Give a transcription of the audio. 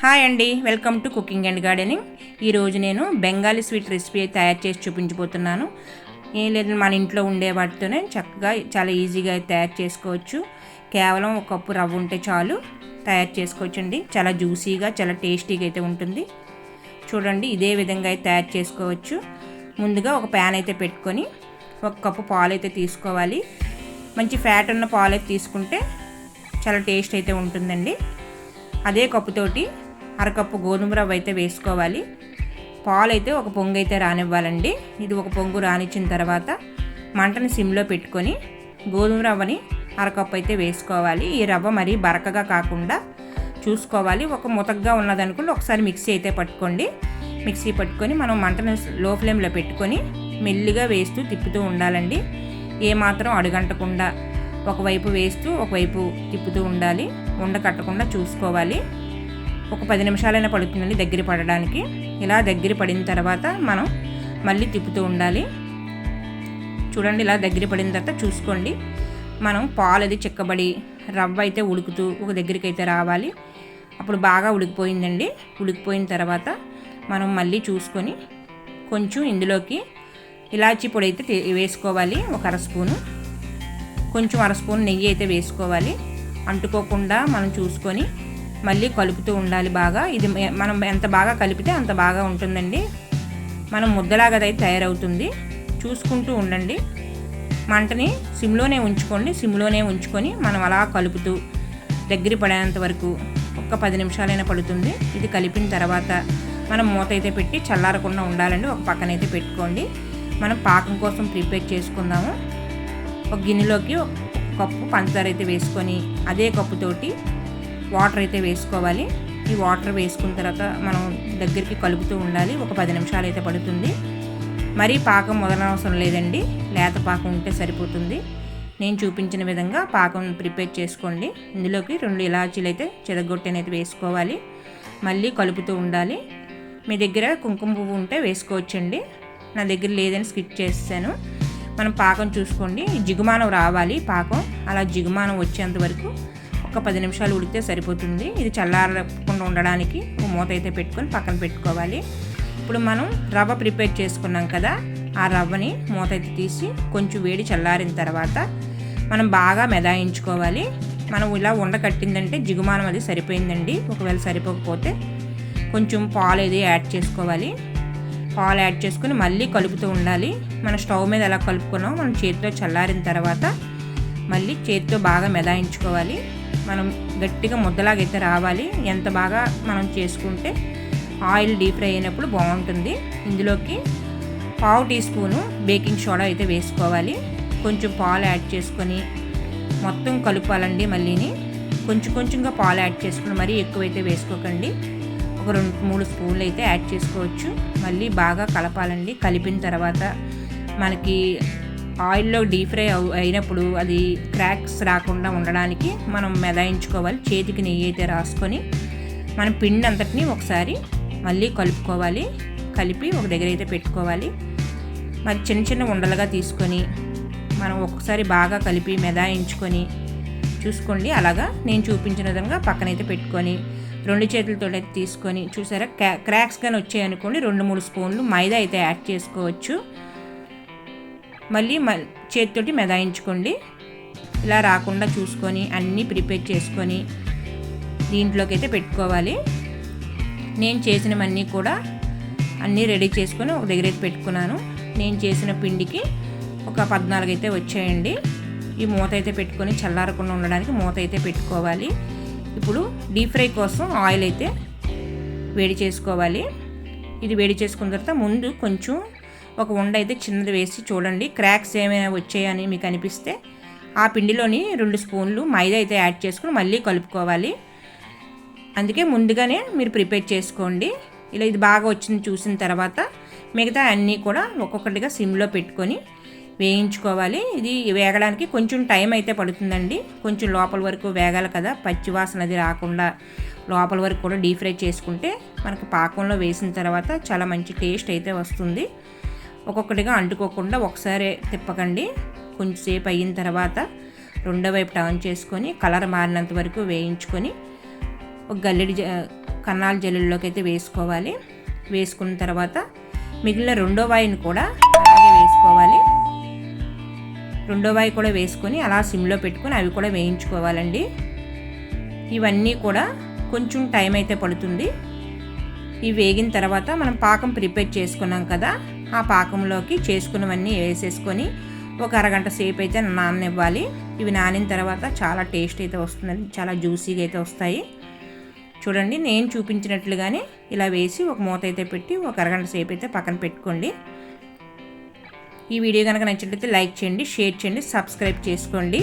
Hi అండి welcome to cooking and gardening. ఈరోజు నేను బెంగాలీ స్వీట్ రెసిపీ తయారు చేసి చూపించబోతున్నాను. ఏం లేదు మన ఇంట్లో ఉండే వాటితోనే చక్కగా చాలా ఈజీగా తయారు చేసుకోవచ్చు. కేవలం ఒక కప్పు రవ్వ ఉంటే చాలు తయారు చేసుకోవచ్చు అండి చాలా జ్యూసీగా చాలా టేస్టీగా అయితే ఉంటుంది. చూడండి ఇదే విధంగా అయితే తయారు చేసుకోవచ్చు. ముందుగా ఒక ప్యాన్ అయితే పెట్టుకొని ఒక కప్పు పాలు అయితే తీసుకోవాలి. మంచి ఫ్యాట్ ఉన్న పాలు అయితే తీసుకుంటే చాలా టేస్ట్ అయితే ఉంటుందండి. అదే కప్పుతోటి అరకప్పు గోధుమ రవ్వ అయితే వేసుకోవాలి. పాలు అయితే ఒక పొంగు అయితే రానివ్వాలండి. ఇది ఒక పొంగు రానిచ్చిన తర్వాత మంటని సిమ్లో పెట్టుకొని గోధుమ రవ్వని అరకప్పు అయితే వేసుకోవాలి. ఈ రవ్వ మరీ బరకగా కాకుండా చూసుకోవాలి. ఒక ముతగ్గా ఉన్నదనుకోండి ఒకసారి మిక్సీ అయితే పట్టుకోండి. మిక్సీ పట్టుకొని మనం మంటను లో ఫ్లేమ్లో పెట్టుకొని మెల్లిగా వేస్తూ తిప్పుతూ ఉండాలండి. ఏమాత్రం అడుగంటకుండా ఒకవైపు వేస్తూ ఒకవైపు తిప్పుతూ ఉండాలి. ఉండ కట్టకుండా చూసుకోవాలి. ఒక పది నిమిషాలైనా పడుతుందండి దగ్గర పడడానికి. ఇలా దగ్గర పడిన తర్వాత మనం మళ్ళీ తిప్పుతూ ఉండాలి. చూడండి ఇలా దగ్గర పడిన తర్వాత చూసుకోండి. మనం పాలు అది చిక్కబడి రవ్వ అయితే ఉడుకుతూ ఒక దగ్గరికి అయితే రావాలి. అప్పుడు బాగా ఉడికిపోయిందండి. ఉడికిపోయిన తర్వాత మనం మళ్ళీ చూసుకొని కొంచెం ఇందులోకి ఇలాచీ పొడి అయితే వేసుకోవాలి. ఒక అర స్పూను. కొంచెం అర స్పూన్ నెయ్యి అయితే వేసుకోవాలి. అంటుకోకుండా మనం చూసుకొని మళ్ళీ కలుపుతూ ఉండాలి బాగా. ఇది మనం ఎంత బాగా కలిపితే అంత బాగా ఉంటుందండి. మనం ముద్దలాగా అయితే తయారవుతుంది. చూసుకుంటూ ఉండండి. మంటని సిమ్లోనే ఉంచుకోండి. సిమ్లోనే ఉంచుకొని మనం అలా కలుపుతూ దగ్గర పడేంత వరకు ఒక్క పది నిమిషాలైనా పడుతుంది. ఇది కలిపిన తర్వాత మనం మూత అయితే పెట్టి చల్లారకుండా ఉండాలండి. ఒక పక్కనైతే పెట్టుకోండి. మనం పాకం కోసం ప్రిపేర్ చేసుకుందాము. ఒక గిన్నెలోకి ఒక కప్పు పంచదార అయితే వేసుకొని అదే కప్పుతోటి వాటర్ అయితే వేసుకోవాలి. ఈ వాటర్ వేసుకున్న తర్వాత మనం దగ్గరికి కలుపుతూ ఉండాలి. ఒక పది నిమిషాలు అయితే పడుతుంది. మరీ పాకం మొదలవసరం లేదండి. లేత పాకం ఉంటే సరిపోతుంది. నేను చూపించిన విధంగా పాకం ప్రిపేర్ చేసుకోండి. ఇందులోకి రెండు ఇలాచీలు అయితే చెదగొట్టనైతే వేసుకోవాలి. మళ్ళీ కలుపుతూ ఉండాలి. మీ దగ్గర కుంకుమ పువ్వు ఉంటే వేసుకోవచ్చండి. నా దగ్గర లేదని స్కిప్ చేస్తాను మనం పాకం చూసుకోండి. జిగుమానం రావాలి పాకం. అలా జిగుమానం వచ్చేంత వరకు ఒక పది నిమిషాలు ఉడితే సరిపోతుంది. ఇది చల్లారకుండా ఉండడానికి ఒక మూత అయితే పెట్టుకొని పక్కన పెట్టుకోవాలి. ఇప్పుడు మనం రవ్వ ప్రిపేర్ చేసుకున్నాం కదా ఆ రవ్వని మూత అయితే తీసి కొంచెం వేడి చల్లారిన తర్వాత మనం బాగా మెదాయించుకోవాలి. మనం ఇలా ఉండకట్టిందంటే జిగుమానం అది సరిపోయిందండి. ఒకవేళ సరిపోకపోతే కొంచెం పాలు అది యాడ్ చేసుకోవాలి. పాలు యాడ్ చేసుకుని మళ్ళీ కలుపుతూ ఉండాలి. మన స్టవ్ మీద ఎలా కలుపుకున్నామో మనం చేతితో చల్లారిన తర్వాత మళ్ళీ చేతితో బాగా మెదాయించుకోవాలి. మనం గట్టిగా ముద్దలాగైతే రావాలి. ఎంత బాగా మనం చేసుకుంటే ఆయిల్ డీప్ ఫ్రై అయినప్పుడు బాగుంటుంది. ఇందులోకి పావు టీ స్పూను బేకింగ్ సోడా అయితే వేసుకోవాలి. కొంచెం పాలు యాడ్ చేసుకొని మొత్తం కలుపాలండి మళ్ళీని. కొంచెం కొంచెంగా పాలు యాడ్ చేసుకుని మరీ ఎక్కువైతే వేసుకోకండి. ఒక రెండు మూడు స్పూన్లు అయితే యాడ్ చేసుకోవచ్చు. మళ్ళీ బాగా కలపాలండి. కలిపిన తర్వాత మనకి ఆయిల్లో డీప్ ఫ్రై అయినప్పుడు అది క్రాక్స్ రాకుండా ఉండడానికి మనం మెదాయించుకోవాలి. చేతికి నెయ్యి అయితే రాసుకొని మన పిండి అంతటిని ఒకసారి మళ్ళీ కలుపుకోవాలి. కలిపి ఒక దగ్గర అయితే పెట్టుకోవాలి. మరి చిన్న చిన్న ఉండలుగా తీసుకొని మనం ఒక్కసారి బాగా కలిపి మెదాయించుకొని చూసుకోండి. అలాగా నేను చూపించిన విధంగా పక్కనైతే పెట్టుకొని రెండు చేతులతో అయితే తీసుకొని చూసారా? క్రాక్స్ కానీ వచ్చాయనుకోండి. రెండు మూడు స్పూన్లు మైదా అయితే యాడ్ చేసుకోవచ్చు. మళ్ళీ మ చేతితోటి మెదాయించుకోండి. ఇలా రాకుండా చూసుకొని అన్నీ ప్రిపేర్ చేసుకొని దీంట్లోకి అయితే పెట్టుకోవాలి. నేను చేసినవన్నీ కూడా అన్నీ రెడీ చేసుకొని ఒక దగ్గర అయితే పెట్టుకున్నాను. నేను చేసిన పిండికి ఒక పద్నాలుగు అయితే వచ్చాయండి. ఈ మూత అయితే పెట్టుకొని చల్లారకుండా ఉండడానికి మూత అయితే పెట్టుకోవాలి. ఇప్పుడు డీప్ ఫ్రై కోసం ఆయిల్ అయితే వేడి చేసుకోవాలి. ఇది వేడి చేసుకున్న తర్వాత ముందు కొంచెం ఒక ఉండ అయితే చిన్నది వేసి చూడండి. క్రాక్స్ ఏమైనా వచ్చాయని మీకు అనిపిస్తే ఆ పిండిలోని రెండు స్పూన్లు మైదా అయితే యాడ్ చేసుకుని మళ్ళీ కలుపుకోవాలి. అందుకే ముందుగానే మీరు ప్రిపేర్ చేసుకోండి. ఇలా ఇది బాగా వచ్చింది చూసిన తర్వాత మిగతా అన్నీ కూడా ఒక్కొక్కటిగా సిమ్లో పెట్టుకొని వేయించుకోవాలి. ఇది వేగడానికి కొంచెం టైం అయితే పడుతుందండి. కొంచెం లోపల వరకు వేగాలి కదా. పచ్చి వాసన అది రాకుండా లోపల వరకు కూడా డీప్ ఫ్రై చేసుకుంటే మనకి పాకంలో వేసిన తర్వాత చాలా మంచి టేస్ట్ అయితే వస్తుంది. ఒక్కొక్కటిగా అంటుకోకుండా ఒకసారి తిప్పకండి. కొంచెంసేపు అయిన తర్వాత రెండో వైపు టర్న్ చేసుకొని కలర్ మారినంత వరకు వేయించుకొని ఒక గల్లెడి కన్నాల జల్లుల్లోకి అయితే వేసుకోవాలి. వేసుకున్న తర్వాత మిగిలిన రెండో వాయిని కూడా అలాగే వేసుకోవాలి. రెండో వాయి కూడా వేసుకొని అలా సిమ్లో పెట్టుకొని అవి కూడా వేయించుకోవాలండి. ఇవన్నీ కూడా కొంచెం టైం అయితే పడుతుంది. ఇవి వేగిన తర్వాత మనం పాకం ప్రిపేర్ చేసుకున్నాం కదా ఆ పాకంలోకి చేసుకున్నవన్నీ వేసేసుకొని ఒక అరగంట సేపు అయితే నాననివ్వాలి. ఇవి నానిన తర్వాత చాలా టేస్ట్ అయితే వస్తుందండి. చాలా జ్యూసీగా అయితే వస్తాయి. చూడండి నేను చూపించినట్లుగానే ఇలా వేసి ఒక మూత అయితే పెట్టి ఒక అరగంట సేపు అయితే పక్కన పెట్టుకోండి. ఈ వీడియో కనుక నచ్చినట్లయితే లైక్ చేయండి షేర్ చేయండి సబ్స్క్రైబ్ చేసుకోండి.